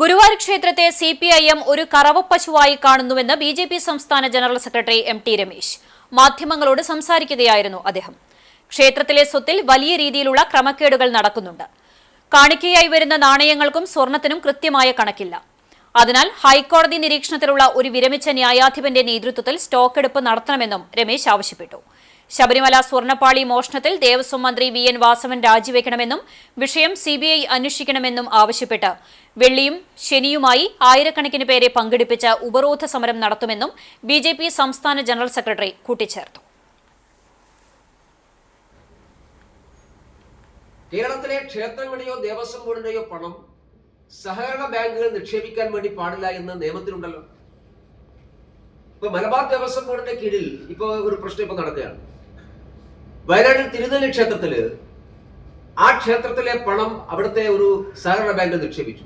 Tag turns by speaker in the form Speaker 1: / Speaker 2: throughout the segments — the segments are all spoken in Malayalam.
Speaker 1: ഗുരുവായൂർ ക്ഷേത്രത്തെ സി പി ഐ എം ഒരു കറവപ്പശുവായി കാണുന്നുവെന്ന് ബി ജെ പി സംസ്ഥാന general secretary M T Ramesh മാധ്യമങ്ങളോട് സംസാരിക്കുകയായിരുന്നു അദ്ദേഹം ക്ഷേത്രത്തിലെ സ്വത്തിൽ വലിയ രീതിയിലുള്ള ക്രമക്കേടുകൾ നടക്കുന്നുണ്ട് കാണിക്കയായി വരുന്ന നാണയങ്ങൾക്കും സ്വർണത്തിനും കൃത്യമായ കണക്കില്ല അതിനാൽ ഹൈക്കോടതി നിരീക്ഷണത്തിലുള്ള ഒരു വിരമിച്ച ന്യായാധിപന്റെ നേതൃത്വത്തിൽ സ്റ്റോക്കെടുപ്പ് നടത്തണമെന്നും രമേശ് ആവശ്യപ്പെട്ടു ശബരിമല സ്വർണ്ണപ്പാളി മോഷണത്തിൽ ദേവസ്വം മന്ത്രി വി എൻ വാസവൻ രാജിവെക്കണമെന്നും വിഷയം സിബിഐ അന്വേഷിക്കണമെന്നും ആവശ്യപ്പെട്ട് വെള്ളിയും ശനിയുമായി ആയിരക്കണക്കിന് പേരെ പങ്കെടുപ്പിച്ച ഉപരോധ സമരം നടത്തുമെന്നും ബി സംസ്ഥാന ജനറൽ സെക്രട്ടറി കൂട്ടിച്ചേർത്തു
Speaker 2: കേരളത്തിലെ ക്ഷേത്രങ്ങളുടെയോ ദേവസ്വം ബോർഡിന്റെയോ പണം സഹകരണ ബാങ്കുകൾ നിക്ഷേപിക്കാൻ വേണ്ടി പാടില്ല എന്ന് നിയമത്തിലുണ്ടല്ലോ ഇപ്പൊ മലബാർ ദേവസ്വം ബോർഡിന്റെ കീഴിൽ ഇപ്പൊ ഒരു പ്രശ്നം ഇപ്പൊ നടക്കുകയാണ് വയനാട്ടിൽ തിരുനെല്ലി ക്ഷേത്രത്തിൽ ആ ക്ഷേത്രത്തിലെ പണം അവിടുത്തെ ഒരു സഹകരണ ബാങ്കിൽ നിക്ഷേപിച്ചു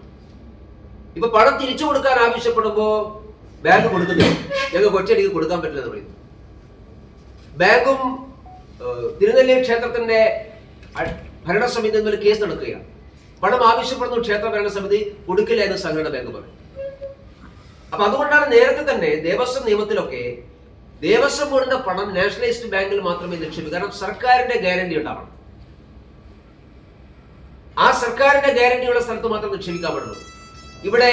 Speaker 2: ഇപ്പൊ പണം തിരിച്ചു കൊടുക്കാൻ ആവശ്യപ്പെടുമ്പോൾ ബാങ്ക് കൊടുക്കുന്നില്ല ഞങ്ങൾ കൊച്ചടിക്ക് കൊടുക്കാൻ പറ്റില്ലെന്ന് പറയുന്നു ബാങ്കും തിരുനെല്ലി ക്ഷേത്രത്തിന്റെ ഭരണസമിതി എന്നൊരു കേസ് നടക്കുകയാണ് പണം ആവശ്യപ്പെടുന്നു ക്ഷേത്ര ഭരണസമിതി കൊടുക്കില്ല എന്ന് സഹകരണ ബാങ്ക് പറയും അപ്പൊ അതുകൊണ്ടാണ് നേരത്തെ തന്നെ ദേവസ്വം നിയമത്തിലൊക്കെ ദേവസ്വം ബോർഡിന്റെ പണം നാഷണലൈസ്ഡ് ബാങ്കിൽ മാത്രമേ നിക്ഷേപിക്കൂ കാരണം സർക്കാരിന്റെ ഗ്യാരണ്ടി ഉണ്ടാവണം ആ സർക്കാരിന്റെ ഗ്യാരണ്ടിയുള്ള സ്ഥലത്ത് മാത്രം നിക്ഷേപിക്കാൻ പാടുള്ളൂ ഇവിടെ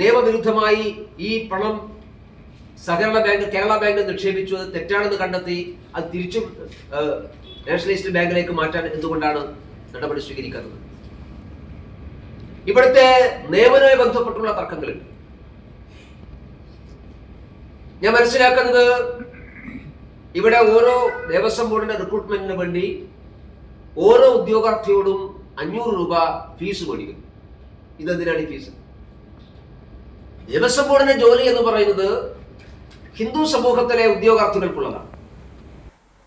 Speaker 2: നിയമവിരുദ്ധമായി ഈ പണം സഹകരണ ബാങ്ക് കേരള ബാങ്ക് നിക്ഷേപിച്ചു അത് തെറ്റാണെന്ന് കണ്ടെത്തി അത് തിരിച്ചും നാഷണലിസ്റ്റ് ബാങ്കിലേക്ക് മാറ്റാൻ എന്തുകൊണ്ടാണ് നടപടി സ്വീകരിക്കുന്നത് ഇവിടുത്തെ നിയമനവുമായി ബന്ധപ്പെട്ടുള്ള തർക്കങ്ങളുണ്ട് ഞാൻ മനസ്സിലാക്കുന്നത് ഇവിടെ ഓരോ ദേവസ്വം ബോർഡിന്റെ റിക്രൂട്ട്മെന്റിന് വേണ്ടി ഓരോ ഉദ്യോഗാർത്ഥിയോടും അഞ്ഞൂറ് രൂപ ഫീസ് മേടിക്കുന്നു ഇതെന്തിനാണ് ഫീസ് ദേവസ്വം ബോർഡിന്റെ ജോലി എന്ന് പറയുന്നത് ഹിന്ദു സമൂഹത്തിലെ ഉദ്യോഗാർത്ഥികൾക്കുള്ളതാണ്